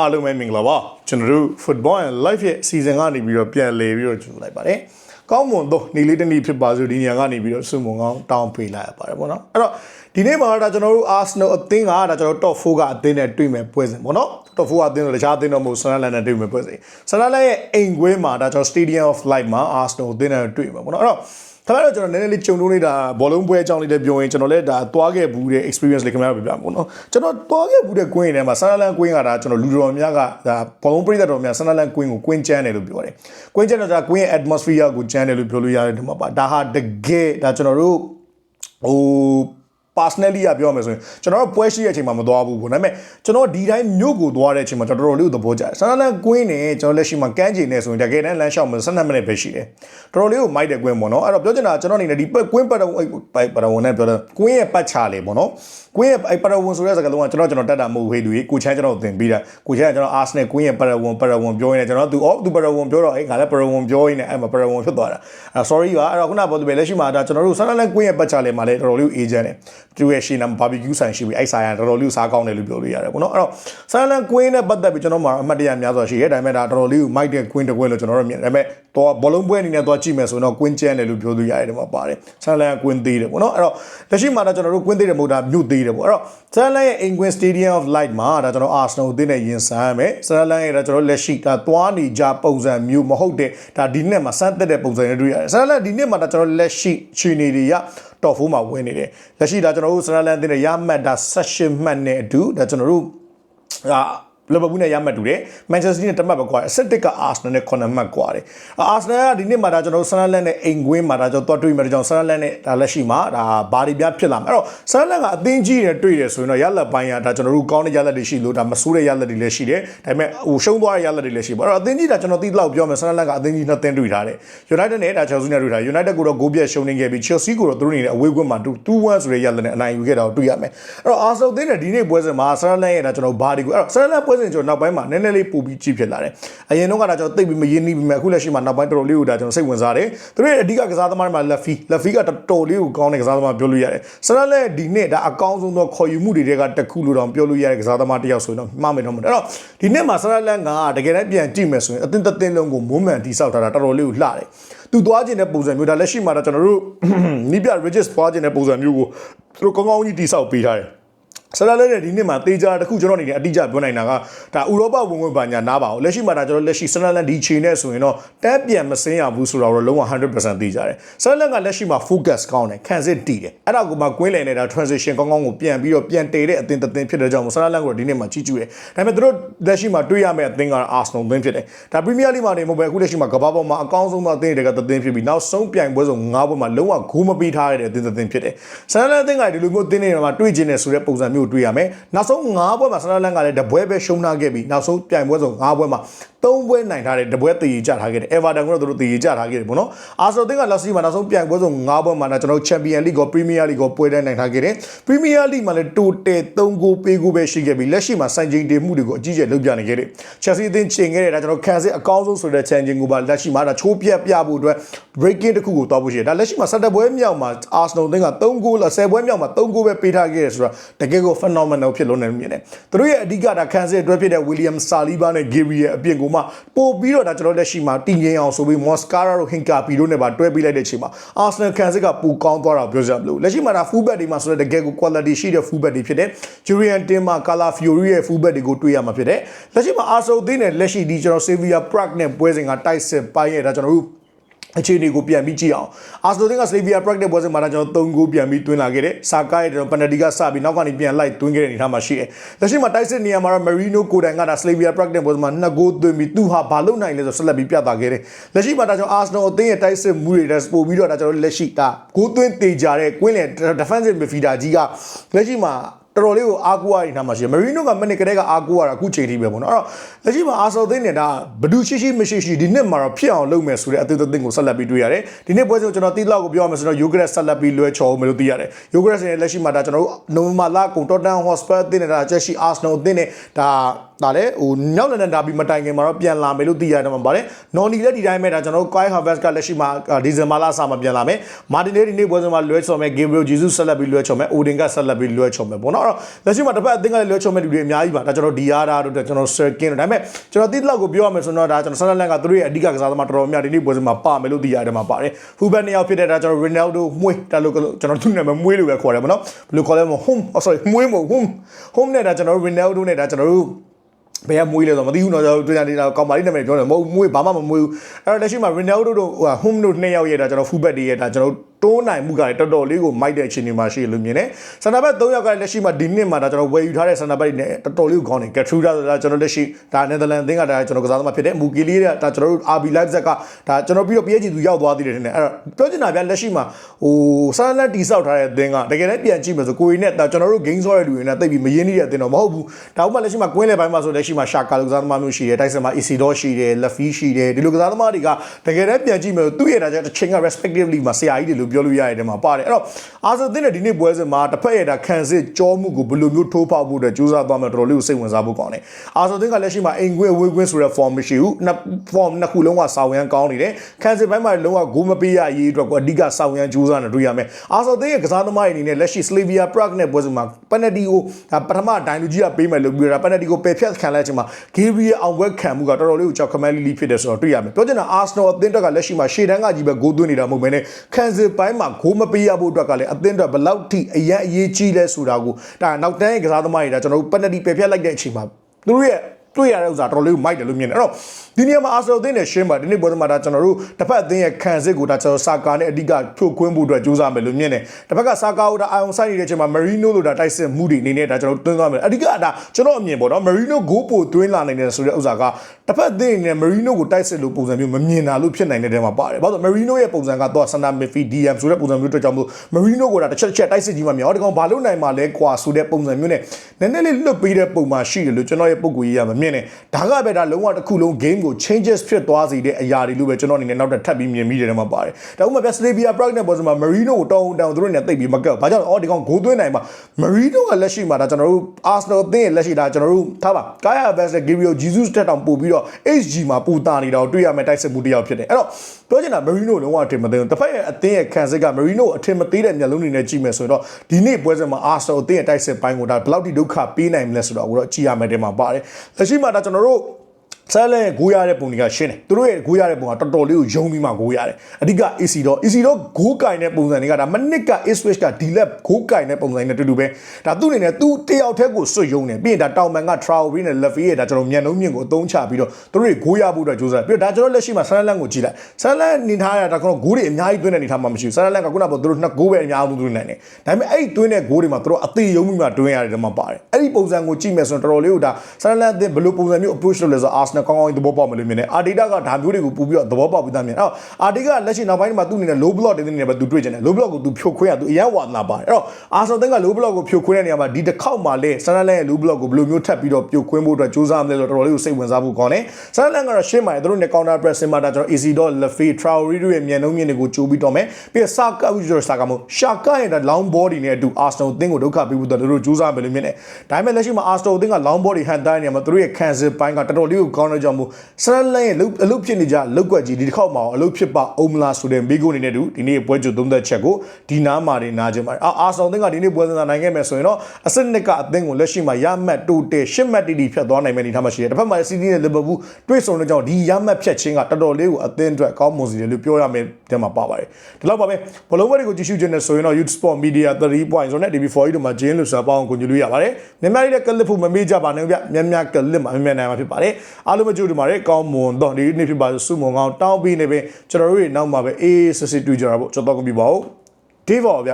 အားလုံးပဲမင်္ဂလာပါကျွန်တော်တို့ Football and Life ရဲ့ season ကနေပြီးတော့ပြန်လည်ပြီးတော့ကြိုလိုက်ပါတယ်ကောင်းမွန်တော့နေ့လေးတစ်နေ့ဖြစ်ပါစို့ဒီညကနေပြီးတော့စုမုံကောင်းတောင်းပေးလိုက်ရပါတယ်ပေါ့နော်အဲ့တော့ဒီနေ့မှာဒါကျွန်တော်တို့ Arsenal အသင်းကဒါကျွန်တော် top 4ကအသင်းနဲ့တွေ့မယ်ပွဲစဉ်ပေါ့နော် top 4ကအသင်းတော့တခြားအသင်းတော့မဟုတ် Sunderland နဲ့တွေ့မယ်ပွဲစဉ် Sunderland ရဲ့အိမ်ကွင်းမှာဒါကျွန်တော် Stadium of Light မှာ Arsenal အသင်းနဲ့တွေ့မယ်ပေါ့နော်အဲ့တော့ ဒါပေမဲ့ကျွန်တော်နည်းနည်းလေးကြုံလို့နေတာဘောလုံးပွဲအကြောင်းလေးလည်းပြောရင်ကျွန်တော်လည်းဒါသွားခဲ့ဘူးတဲ့ experience လေးခင်ဗျားပြပြမှာပေါ့နော်ကျွန်တော်သွားခဲ့ဘူးတဲ့ကွင်းထဲမှာဆန်နလန်ကွင်းကဒါကျွန်တော်လူတော်များကဒါဘောလုံးပရိသတ်တော်များဆန်နလန်ကွင်းကိုကွင်းကျန်းတယ်လို့ပြောတယ်ကွင်းကျန်းတော့ဒါကွင်းရဲ့ atmosphere ကိုကျန်းတယ်လို့ပြောလို့ရတယ်ဒီမှာပါဒါဟာတကယ်ဒါကျွန်တော်တို့ဟို personally ကပြောရမယ်ဆိုရင်ကျွန်တော်တို့ပွဲရှိတဲ့အချိန်မှာမသွားဘူးပေါ့ဒါပေမဲ့ကျွန်တော်ဒီတိုင်းမြို့ကိုသွားတဲ့အချိန်မှာကျွန်တော်တော်တော်လေးကိုသဘောကျတယ်ဆန်လန်ကွင်းနဲ့ကျွန်တော်လက်ရှိမှာကန်းကျင်နေဆိုရင်တကယ်တမ်းလမ်းလျှောက်မှာ12မိနစ်ပဲရှိတယ်တော်တော်လေးကိုမိုက်တဲ့ကွင်းပေါ့နော်အဲ့တော့ပြောချင်တာကျွန်တော်အနေနဲ့ဒီကွင်းပတ်တော်အဲ့ပတ်တော်နဲ့ပြောတယ်ကွင်းရဲ့ပတ်ချလေပေါ့နော်ကွင်းရဲ့အဲ့ပတ်တော်ဝင်ဆိုတဲ့စကားလုံးကကျွန်တော်ကျွန်တော်တက်တာမဟုတ်ဟေးသူကြီးကိုချမ်းကျွန်တော်သင်ပြီးတာကိုချမ်းကကျွန်တော်အာဆနယ်ကွင်းရဲ့ပတ်တော်ဝင်ပတ်တော်ဝင်ပြောနေတယ်ကျွန်တော်သူအော်သူပတ်တော်ဝင်ပြောတော့အဲ့ငါလည်းပတ်တော်ဝင်ပြောရင်းနဲ့အဲ့မှာပတ်တော်ဝင်ဖြစ်သွားတာအဲ့ sorry ပါအဲ့တော့ခုနကပြောသူပဲလက်ရှိမှာဒါကျွန်တော်တို့ဆန်လန်ကွင်းရဲ့ပတ်ချလေမှာလည်းတော်တော်လေး agent တယ်သူရဲ့ရှင်းနံဘာဘီကျူးဆိုင်ရှိပြီးအဲ့ဆိုင်ကတော်တော်လေးစားကောင်းတယ်လို့ပြောလို့ရတယ်ပေါ့နော်အဲ့တော့ဆန်လန်ကွင်းနဲ့ပတ်သက်ပြီးကျွန်တော်မှာအမှတ်တရများစွာရှိရဲဒါပေမဲ့ဒါတော်တော်လေးကိုမိုက်တဲ့ကွင်းတစ်ကွင်းလို့ကျွန်တော်တို့မြင်ဒါပေမဲ့တော့ဘောလုံးပွဲအနေနဲ့တော့ကြည့်မယ်ဆိုရင်တော့ကွင်းကျန်းတယ်လို့ပြောလို့ရတယ်ဒီမှာပါတယ်ဆန်လန်ကွင်းသေးတယ်ပေါ့နော်အဲ့တော့လက်ရှိမှာတော့ကျွန်တော်တို့ကွင်းသေးတယ်မဟုတ်တာမြို့သေးတယ်ပေါ့အဲ့တော့ဆန်လန်ရဲ့ England Stadium of Light မှာဒါကျွန်တော် Arsenal အသင်းနဲ့ရင်ဆိုင်ရမယ်ဆန်လန်ရဲ့ဒါကျွန်တော်လက်ရှိဒါသွားနေကြပုံစံမျိုးမဟုတ်တဲ့ဒါဒီနှစ်မှာစမ်းသက်တဲ့ပုံစံတွေတွေ့ရတယ်ဆန်လန်ဒီနှစ်မှာဒါကျွန်တော်လက်ရှိခြေနေတွေရ top 4မှာဝင်နေတယ်လက်ရှိဒါကျွန်တော်တို့ဆန်လန်အသင်းနဲ့ရမှတ်ဒါ session မှတ်နဲ့အတူဒါကျွန်တော်တို့အာ လဘဘူးနဲ့ရမှတ်တူတယ်မန်ချက်စတာနဲ့တမတ်ပဲကွာအဆက်တက်ကအာဆနယ်နဲ့9မှတ်ကွာတယ်အာဆနယ်ကဒီနေ့မှာဒါကျွန်တော်တို့ဆန်လန်နဲ့အိမ်ကွင်းမှာဒါကျွန်တော်တွတ်တွေ့မယ်ကြောင့်ဆန်လန်နဲ့ဒါလက်ရှိမှာဒါဘာတွေပြဖြစ်လာမှာအဲ့တော့ဆန်လန်ကအသင်းကြီးနဲ့တွေ့တယ်ဆိုရင်တော့ရလက်ပိုင်းကဒါကျွန်တော်တို့ကောင်းတဲ့ရလက်တွေရှိလို့ဒါမဆိုးတဲ့ရလက်တွေလည်းရှိတယ်ဒါပေမဲ့ဟိုရှုံးသွားတဲ့ရလက်တွေလည်းရှိပါအဲ့တော့အသင်းကြီးဒါကျွန်တော်သိလောက်ပြောမယ်ဆန်လန်ကအသင်းကြီးနှစ်သင်းတွေ့ထားတယ် United နဲ့ဒါ Chelsea နဲ့တွေ့ထား United ကိုတော့ဂိုးပြတ်ရှုံးနေခဲ့ပြီး Chelsea ကိုတော့သူတို့နေတဲ့အဝေးကွင်းမှာ2-1ဆိုတဲ့ရလက်နဲ့အနိုင်ယူခဲ့တာကိုတွေ့ရမယ်အဲ့တော့ Arsenal သင်းနဲ့ဒီနေ့ပွဲစဉ်မှာဆန်လန်ရဲ့ဒါကျွန်တော်ဘာဒီကိုအဲ့တော့ဆန်လန်ပွဲစဉ်ကျွန်တော်နောက်ပိုင်းမှာနည်းနည်းလေးပိုပြီးကြည့်ဖြစ်လာတယ်အရင်တော့ကဒါကျွန်တော်သိပ်ပြီးမရင်းနှီးပြီးမှအခုလက်ရှိမှာနောက်ပိုင်းတော်တော်လေးကိုဒါကျွန်တော်စိတ်ဝင်စားတယ်သူတို့ရဲ့အဓိကကစားသမားတွေမှာ Leffy Leffy ကတော်တော်လေးကိုကောင်းတဲ့ကစားသမားပြောလို့ရတယ်ဆန်လန်ဒီနေ့ဒါအကောင်းဆုံးသောခေါ်ယူမှုတွေကတစ်ခုလို့တော့ပြောလို့ရတဲ့ကစားသမားတစ်ယောက်ဆိုရင်တော့မှားမယ်တော့မဟုတ်အဲ့တော့ဒီနေ့မှာဆန်လန်ကတကယ်တမ်းပြန်ကြည့်မယ်ဆိုရင်အသင်းတစ်သင်းလုံးကိုမွမ်းမံတိဆောက်ထားတာတော်တော်လေးကိုလှတယ်သူသွားခြင်းတဲ့ပုံစံမျိုးဒါလက်ရှိမှာတော့ကျွန်တော်တို့နီးပြ Regis သွားခြင်းတဲ့ပုံစံမျိုးကိုသူတို့ကောင်းကောင်းကြီးတိဆောက်ပေးထားတယ် ဆလာလဲတဲ့ဒီနှစ်မှာတေချာတစ်ခုကျွန်တော်အနေနဲ့အတိအကျပြောနိုင်တာကဒါဥရောပဝင်ဝင်ပါညာနားပါဘူးလက်ရှိမှာဒါကျွန်တော်လက်ရှိဆလာလန်ဒီခြေနဲ့ဆိုရင်တော့တက်ပြန်မစင်းရဘူးဆိုတော့လုံးဝ100%တေချာတယ်ဆလာလန်ကလက်ရှိမှာ focus ကောင်းတယ်ခံစစ်တည်တယ်အဲ့ဒါကိုမှကွင်းလည်နေတာ transition ကောင်းကောင်းကိုပြန်ပြီးတော့ပြန်တည်တဲ့အသင်းတစ်သင်းဖြစ်တဲ့ကြောင့်ဆလာလန်ကိုဒီနှစ်မှာကြီးကျူးတယ်ဒါပေမဲ့သူတို့လက်ရှိမှာတွေ့ရမယ့်အသင်းက Arsenal သင်းဖြစ်တယ်ဒါ Premier League မှာနေမဟုတ်ပဲအခုလက်ရှိမှာကမ္ဘာပေါ်မှာအကောင်းဆုံးသောအသင်းတွေကသင်းဖြစ်ပြီးနောက်ဆုံးပြိုင်ပွဲဆုံး၅ပွဲမှာလုံးဝဂိုးမပေးထားတဲ့အသင်းတစ်သင်းဖြစ်တယ်ဆလာလန်အသင်းကဒီလိုမျိုးအသင်းတွေမှာတွေ့ကျင်နေဆိုတဲ့ပုံစံမျိုးတွေ့ရမယ်နောက်ဆုံး၅ပွဲမှာဆလာလန်ကလည်းတပွဲပဲရှုံးထားခဲ့ပြီးနောက်ဆုံးပြိုင်ပွဲဆုံး၅ပွဲမှာ၃ပွဲနိုင်ထားတဲ့တပွဲတည်ရကြထားခဲ့တယ် Everton ကတော့သူတို့တည်ရကြထားခဲ့တယ်ပေါ့နော် Arsenal သင်းကလက်ရှိမှာနောက်ဆုံးပြိုင်ပွဲဆုံး၅ပွဲမှာကျွန်တော် Champion League ကို Premier League ကိုပွဲတိုင်းနိုင်ထားခဲ့တယ် Premier League မှာလည်း total 3ဂိုးပေးဂိုးပဲရှိခဲ့ပြီးလက်ရှိမှာစံချိန်တင်မှုတွေကိုအကြီးကျယ်လုပ်ပြနေခဲ့တယ် Chelsea အသင်းချိန်ခဲ့တဲ့ဒါကျွန်တော်ခံစစ်အကောင်းဆုံးဆိုတဲ့ challenge ကိုပါလက်ရှိမှာဒါချိုးပြက်ပြဖို့အတွက် breaking တစ်ခုကိုတောက်ဖို့ရှိတယ်ဒါလက်ရှိမှာ17ပွဲမြောက်မှာ Arsenal သင်းက3ဂိုးလား10ပွဲမြောက်မှာ3ဂိုးပဲပေးထားခဲ့တယ်ဆိုတော့တကယ်ကို phenomenal ဖြစ်လို့နေမြင်တယ်သူတို့ရဲ့အဓိကဒါခံစစ်အတွက်ဖြစ်တဲ့ William Saliba နဲ့ Gary ရဲ့အပြင်ကိုမှပို့ပြီးတော့ဒါကျွန်တော်လက်ရှိမှာတည်ငြိမ်အောင်ဆိုပြီး Moscara တို့ Hinkapi တို့နဲ့ပါတွဲပေးလိုက်တဲ့အချိန်မှာ Arsenal ခံစစ်ကပူကောင်းသွားတာပြောကြမလို့လက်ရှိမှာဒါ full back တွေမှာဆိုတော့တကယ်ကို quality ရှိတဲ့ full back တွေဖြစ်တဲ့ Julian Timber, Calafiori ရဲ့ full back တွေကိုတွေ့ရမှာဖြစ်တယ်လက်ရှိမှာ Arsenal သင်းနဲ့လက်ရှိဒီကျွန်တော် Sevilla Prague နဲ့ပွဲစဉ်ကတိုက်စစ်ပိုင်းရဲ့ဒါကျွန်တော်တို့ အခြေအနေကိုပြန်ပြီးကြည့်အောင်အာစတိုတင်ကစလေဗီယာပရက်တစ်ပွဲစဉ်မှာကျွန်တော်3ဂိုးပြန်ပြီးသွင်းလာခဲ့တယ်ဆာကာရဲ့ကျွန်တော်ပန်နတီကစပြီးနောက်ကနေပြန်လိုက်သွင်းခဲ့တဲ့အနေအထားမှာရှိတယ်လက်ရှိမှာတိုက်စစ်နေရာမှာတော့မရီနိုကိုတိုင်ကဒါစလေဗီယာပရက်တစ်ပွဲစဉ်မှာ2ဂိုးသွင်းပြီးသူဟာဘာလုပ်နိုင်လဲဆိုဆက်လက်ပြီးပြသခဲ့တယ်လက်ရှိမှာဒါကျွန်တော်အာစနိုအသင်းရဲ့တိုက်စစ်မှုတွေတက်ပို့ပြီးတော့ဒါကျွန်တော်လက်ရှိဒါဂိုးသွင်းတေကြတဲ့ကွင်းလယ် defensive midfielder ကြီးကလက်ရှိမှာ တော်တော်လေးကိုအားကိုးရနေတာမှရှိတယ်မရီနိုကမနစ်ကလေးကအားကိုးရတာအခုချိန်ထိပဲပေါ့နော်အဲ့တော့လက်ရှိမှာအာဆယ်သင်းနေတာဘဒူရှိရှိမရှိရှိဒီနှစ်မှာတော့ဖြစ်အောင်လုပ်မယ်ဆိုတဲ့အသင်းသင်းကိုဆက်လက်ပြီးတွေ့ရတယ်ဒီနှစ်ပွဲစဉ်ကျွန်တော်တိလောက်ကိုပြောရမယ်ဆိုတော့ယိုဂရက်ဆက်လက်ပြီးလွှဲချော်မယ်လို့သိရတယ်ယိုဂရက်ရဲ့လက်ရှိမှာဒါကျွန်တော်တို့နိုဝင်ဘာလကုန်တော့တန်ဟော့စပါသင်းနေတာချက်ရှိအာဆနယ်သင်းနဲ့ဒါ ဒါလည်းဟိုမြောက်လန်ဒန်ဒါဘီမတိုင်ခင်မှာတော့ပြန်လာမယ်လို့သိရတယ်မှာပါတယ်နော်နီလည်းဒီတိုင်းပဲဒါကျွန်တော်တို့ Kai Havertz ကလက်ရှိမှာဒီဇင်ဘာလအစမှာပြန်လာမယ်မာတင်လေးဒီနေ့ပွဲစဉ်မှာလွှဲချော်မယ် Gabriel Jesus ဆက်လက်ပြီးလွှဲချော်မယ် Odin ကဆက်လက်ပြီးလွှဲချော်မယ်ပေါ့နော်နော်အဲ့တော့လက်ရှိမှာတစ်ဖက်အသင်းကလည်းလွှဲချုံမဲ့လူတွေအများကြီးပါဒါကျွန်တော်ဒီအားတာတို့ကျွန်တော် cirkin တို့ဒါပေမဲ့ကျွန်တော်တိတိလောက်ကိုပြောရမယ်ဆိုတော့ဒါကျွန်တော်ဆန်လန်ကသူတို့ရဲ့အဓိကကစားသမားတော်တော်များဒီနေ့ပွဲစဉ်မှာပါမယ်လို့သိရတယ်မှာပါတယ်ဖူဘက်နှစ်ယောက်ဖြစ်တဲ့ဒါကျွန်တော် Ronaldo မွေးဒါလို့ကျွန်တော်သူ့နာမည်မွေးလို့ပဲခေါ်တယ်မနော်ဘယ်လိုခေါ်လဲမ home sorry မွေးမဟုတ် home home နဲ့ဒါကျွန်တော် Ronaldo နဲ့ဒါကျွန်တော်တို့ ဘယ်ကမွေးလဲဆိုတော့မသိဘူးတော့ကျွန်တော်တွေ့နေတာကောင်ပါလိနာမည်ပြောတယ်မဟုတ်မွေးဘာမှမမွေးဘူးအဲ့တော့လက်ရှိမှာ Ronaldo တို့ဟို home တို့နှစ်ယောက်ရဲ့ဒါကျွန်တော် fullback တွေရဲ့ဒါကျွန်တော် တိုးနိုင်မှုကလည်းတော်တော်လေးကိုမိုက်တဲ့အခြေအနေမှာရှိလို့မြင်တယ်။စန္ဒဘက်၃ယောက်ကလည်းလက်ရှိမှာဒီနှစ်မှာဒါကျွန်တော်ဝယ်ယူထားတဲ့စန္ဒဘက်တွေနဲ့တော်တော်လေးကိုကောင်းတယ်။ Gatruda ဆိုတာကျွန်တော်လက်ရှိဒါနယ်သာလန်အသင်းကဒါကျွန်တော်ကစားသမားဖြစ်တဲ့မူကီလီကဒါကျွန်တော်တို့ RB Leipzig ကဒါကျွန်တော်ပြီးတော့ PSG သူရောက်သွားသေးတယ်ထင်တယ်။အဲ့တော့ပြောချင်တာဗျလက်ရှိမှာဟိုဆန်လန်တီဆောက်ထားတဲ့အသင်းကတကယ်လည်းပြန်ကြည့်မယ်ဆိုကိုရီနဲ့ဒါကျွန်တော်တို့ game ဆော့တဲ့လူတွေနဲ့တိတ်ပြီးမရင်းနှီးတဲ့အသင်းတော့မဟုတ်ဘူး။ဒါဥပမာလက်ရှိမှာကွင်းလေပိုင်းမှာဆိုလက်ရှိမှာရှာကာလူကစားသမားမျိုးရှိတယ်။တိုက်စင်မှာ Isidore ရှိတယ်။ Lafi ရှိတယ်။ဒီလိုကစားသမားတွေကတကယ်လည်းပြန်ကြည့်မယ်ဆိုသူ့ရဲ့ဒါကျတစ်ချိန်က respectively မှာဆရာကြီးတွေလို့ပြောလို့ရတဲ့မှာပါပါတယ်အဲ့တော့အာဆာသင်းနဲ့ဒီနေ့ပွဲစဉ်မှာတစ်ဖက်ရဲ့ဒါခံစစ်ကြောမှုကိုဘယ်လိုမျိုးထိုးဖောက်ဖို့အတွက်ကြိုးစားသွားမယ်တော်တော်လေးကိုစိတ်ဝင်စားဖို့ကောင်းတယ်အာဆာသင်းကလက်ရှိမှာအိမ်ခွင့်ဝေးခွင့်ဆိုတဲ့ form မရှိဘူးနှစ် form နှစ်ခုလုံးကစာဝင်ကောင်းနေတယ်ခံစစ်ပိုင်းမှာလုံးဝဂိုးမပေးရရေးအတွက်ကိုအဓိကစာဝင်ကြိုးစားနေတွေ့ရမယ်အာဆာသင်းရဲ့ကစားသမားတွေအနေနဲ့လက်ရှိ Slavia Prague နဲ့ပွဲစဉ်မှာ penalty ကိုဒါပထမဒိုင်လူကြီးကပေးမယ်လို့ပြောတာ penalty ကိုပယ်ဖြတ်ခံလိုက်ချိန်မှာ Gabriel အောင်ဝက်ခံမှုကတော်တော်လေးကိုကြောက်ခမန်းလီလီဖြစ်တယ်ဆိုတော့တွေ့ရမယ်ပြောချင်တာ Arsenal အသင်းတက်ကလက်ရှိမှာရှေ့တန်းကကြီးပဲဂိုးသွင်းနေတာမဟုတ်ဘဲနဲ့ခံစစ်ပိုင်းမှာဂိုးမပေးရဖို့အတွက်ကလည်းအသင်းအတွက်ဘယ်လောက်ထိအရန်အရေးကြီးလဲဆိုတာကိုဒါနောက်တန်းရဲ့ကစားသမားတွေဒါကျွန်တော်တို့ပက်နတီပယ်ဖြတ်လိုက်တဲ့အချိန်မှာသူတို့ရဲ့တွေ့ရတဲ့ဥစ္စာတော်တော်လေးကိုမိုက်တယ်လို့မြင်တယ်အဲ့တော့ဒီနေရာမှာအာဆယ်အသင်းနဲ့ရှင်းပါဒီနေ့ပွဲသမားဒါကျွန်တော်တို့တစ်ဖက်အသင်းရဲ့ခံစစ်ကိုဒါကျွန်တော်ဆာကာနဲ့အဓိကဖြိုခွင်းဖို့အတွက်ကြိုးစားမယ်လို့မြင်တယ်တစ်ဖက်ကဆာကာကိုဒါအာယုံဆိုင်နေတဲ့အချိန်မှာမရီနိုလိုဒါတိုက်စစ်မှုတွေအနေနဲ့ဒါကျွန်တော်တို့သွင်းသွားမယ်အဓိကဒါကျွန်တော်အမြင်ပေါ့နော်မရီနိုဂိုးပိုသွင်းလာနိုင်တယ်ဆိုတဲ့ဥစ္စာကတစ်ဖက်အသင်းနဲ့မရီနိုကိုတိုက်စစ်လို့ပုံစံမျိုးမမြင်တာလို့ဖြစ်နိုင်တဲ့တဲမှာပါတယ်ဘာလို့မရီနိုရဲ့ပုံစံကတော့ဆန်နာမီဖီဒီအမ်ဆိုတဲ့ပုံစံမျိုးတွေ့ကြောင့်မို့မရီနိုကိုဒါတစ်ချက်တစ်ချက်တိုက်စစ်ကြီးမှမြောက်ဒီကောင်ဘာလို့နိုင်မှာလဲကွာဆိုတဲ့ပုံစံမျိုးနဲ့နည်းနည်းလေးလွတ်ပေးတဲ့ပုံမှာရှိတယ်လို့ကျွန်တော်ရဲ့ပုံကိုကြီးရမမြင်နဲ့ဒါကပဲဒါလုံးဝတစ်ခုလုံး game ကို changes ဖြစ်သွားစေတဲ့အရာတွေလို့ပဲကျွန်တော်အနေနဲ့နောက်ထပ်ထပ်ပြီးမြင်မိတယ်ထဲမှာပါတယ်ဒါဥပမာပြ Slavia Prague နဲ့ပေါ်စမှာ Marino ကိုတောင်းတောင်းသူတို့နဲ့တိတ်ပြီးမကက်ဘာကြောင့်အော်ဒီကောင်ဂိုးသွင်းနိုင်မှာ Marino ကလက်ရှိမှာဒါကျွန်တော်တို့ Arsenal အသင်းရဲ့လက်ရှိဒါကျွန်တော်တို့ထားပါ Kaya Havertz နဲ့ Gabriel Jesus တက်တောင်ပို့ပြီးတော့ HG မှာပူတာနေတာကိုတွေ့ရမယ်တိုက်စစ်မှုတစ်ယောက်ဖြစ်တယ်အဲ့တော့ပြောချင်တာ Marino လုံးဝအထင်မသေးဘူးတစ်ဖက်ရဲ့အသင်းရဲ့ခံစစ်က Marino အထင်မသေးတဲ့မျက်လုံးတွေနဲ့ကြည့်မယ်ဆိုတော့ဒီနေ့ပွဲစဉ်မှာ Arsenal အသင်းရဲ့တိုက်စစ်ပိုင်းကိုဒါဘယ်လောက်ထိဒုက္ခပေးနိုင်မလဲဆိုတော့ကိုတော့ကြည့်ရမယ်တဲ့မှာပါတယ်လက်ရှိမှာဒါကျွန်တော်တို့ ဆဲလဲဂိုးရတဲ့ပုံတွေကရှင်းတယ်သူတို့ရဲ့ဂိုးရတဲ့ပုံကတော်တော်လေးကိုယုံပြီးမှဂိုးရတယ်အဓိက AC တော့ AC တော့ဂိုးကင်တဲ့ပုံစံတွေကဒါမနစ်က Ipswich ကဒီလက်ဂိုးကင်တဲ့ပုံစံနဲ့တူတူပဲဒါသူ့အနေနဲ့သူတယောက်တည်းကိုစွတ်ယုံတယ်ပြီးရင်ဒါတောင်မန်က Traore နဲ့ Levy ရဲ့ဒါကျွန်တော်မြန်လုံးမြင့်ကိုအသုံးချပြီးတော့သူတို့တွေဂိုးရဖို့အတွက်ကြိုးစားပြီးတော့ဒါကျွန်တော်လက်ရှိမှာဆန်လန်ကိုကြည့်လိုက်ဆန်လန်နေထားရတာကတော့ဂိုးတွေအများကြီးသွင်းတဲ့နေထားမှမရှိဘူးဆန်လန်ကခုနကပြောသူတို့နှစ်ဂိုးပဲအများဆုံးသွင်းနိုင်တယ်ဒါပေမဲ့အဲ့ဒီသွင်းတဲ့ဂိုးတွေမှာသူတို့အသေးယုံပြီးမှတွင်းရတယ်တော့မှပါတယ်အဲ့ဒီပုံစံကိုကြည့်မယ်ဆိုရင်တော်တော်လေးကိုဒါဆန်လန်အသင်းဘယ်လိုပုံစံမျိုး approach လုပ်လဲဆိုတော့ Arsenal ကောင်းကောင်းသဘောပေါက်မယ်လို့မြင်တယ်အာဒီတာကဒါမျိုးတွေကိုပူပြီးတော့သဘောပေါက်ပြီးသားမြင်အဲ့တော့အာဒီကလက်ရှိနောက်ပိုင်းမှာသူ့အနေနဲ့ low block တင်တဲ့နေရာမှာသူတွေ့ကျင်တယ် low block ကိုသူဖြိုခွင်းရသူအရန်ဝါသနာပါတယ်အဲ့တော့အာဆန်သင်းက low block ကိုဖြိုခွင်းတဲ့နေရာမှာဒီတစ်ခေါက်မှာလေဆန်လန်ရဲ့ low block ကိုဘယ်လိုမျိုးထပ်ပြီးတော့ဖြိုခွင်းဖို့အတွက်စူးစမ်းမလဲလို့တော်တော်လေးကိုစိတ်ဝင်စားဖို့ကောင်းတယ်ဆန်လန်ကတော့ရှင်းပါတယ်သူတို့နဲ့ counter press မှာဒါကျွန်တော် AC dot Lefay Traore တို့ရဲ့မြန်နှုံးမြင့်တွေကိုကြိုးပြီးတော့မယ်ပြီးတော့ Saka ဦးကျော် Saka မို့ Saka ရဲ့ long body နဲ့အတူ Arsenal အသင်းကိုဒုက္ခပေးဖို့တော်တော်စူးစမ်းမယ်လို့မြင်တယ်ဒါပေမဲ့လက်ရှိမှာ Arsenal အသင်းက long body ဟန်တိုင်းနေရာမှာသူတို့ရဲ့ cancel ပိုင်းကတော်တော်လေးကိုကောင်းတဲ့ကြောင့်မို့ဆန်လန်ရဲ့အလုပ်ဖြစ်နေကြလောက်ကွက်ကြီးဒီတစ်ခေါက်မှာအလုပ်ဖြစ်ပါအောင်မလားဆိုတဲ့မိကုန်းအနေနဲ့တူဒီနေ့ပွဲကြိုသုံးသက်ချက်ကိုဒီနားမှာနေနားကြပါတယ်အာအာဆောင်သင်းကဒီနေ့ပွဲစဉ်သာနိုင်ခဲ့မယ်ဆိုရင်တော့အစစ်နှစ်ကအသင်းကိုလက်ရှိမှာရမှတ်တိုးတယ်ရှစ်မှတ်တီတီဖြတ်သွားနိုင်မယ်အနေထားမှာရှိတယ်တစ်ဖက်မှာစီးတီးနဲ့လီဗာပူးတွေ့ဆုံတဲ့ကြောင့်ဒီရမှတ်ဖြတ်ခြင်းကတော်တော်လေးကိုအသင်းအတွက်ကောင်းမွန်စီတယ်လို့ပြောရမယ်တဲ့မှာပါပါတယ်ဒီလောက်ပါပဲဘလုံးဘက်တွေကိုကြည့်ရှုခြင်းနဲ့ဆိုရင်တော့ Youth Sport Media 3 points ဆိုနဲ့ DB4 တို့မှာဂျင်းလို့ဆိုတာပေါင်းကိုညွှန်လို့ရပါတယ်မြန်မာပြည်ရဲ့ကလစ်ဖို့မမေ့ကြပါနဲ့ဗျမြန်မြန်ကလစ်မှာမြန်မြန်နိုင်မှာဖြစ်ပါတယ်အားလုံးမကြိုးဒီမှာကောင်းမွန်တော့ဒီနေ့ဖြစ်ပါစုမုံကောင်းတောင်းပြီးနေပဲကျွန်တော်တို့တွေနောက်မှာပဲအေးစစ်စစ်တွေ့ကြတာပေါ့ကျွန်တော်ကပြပါဦးဒေးပါဗျ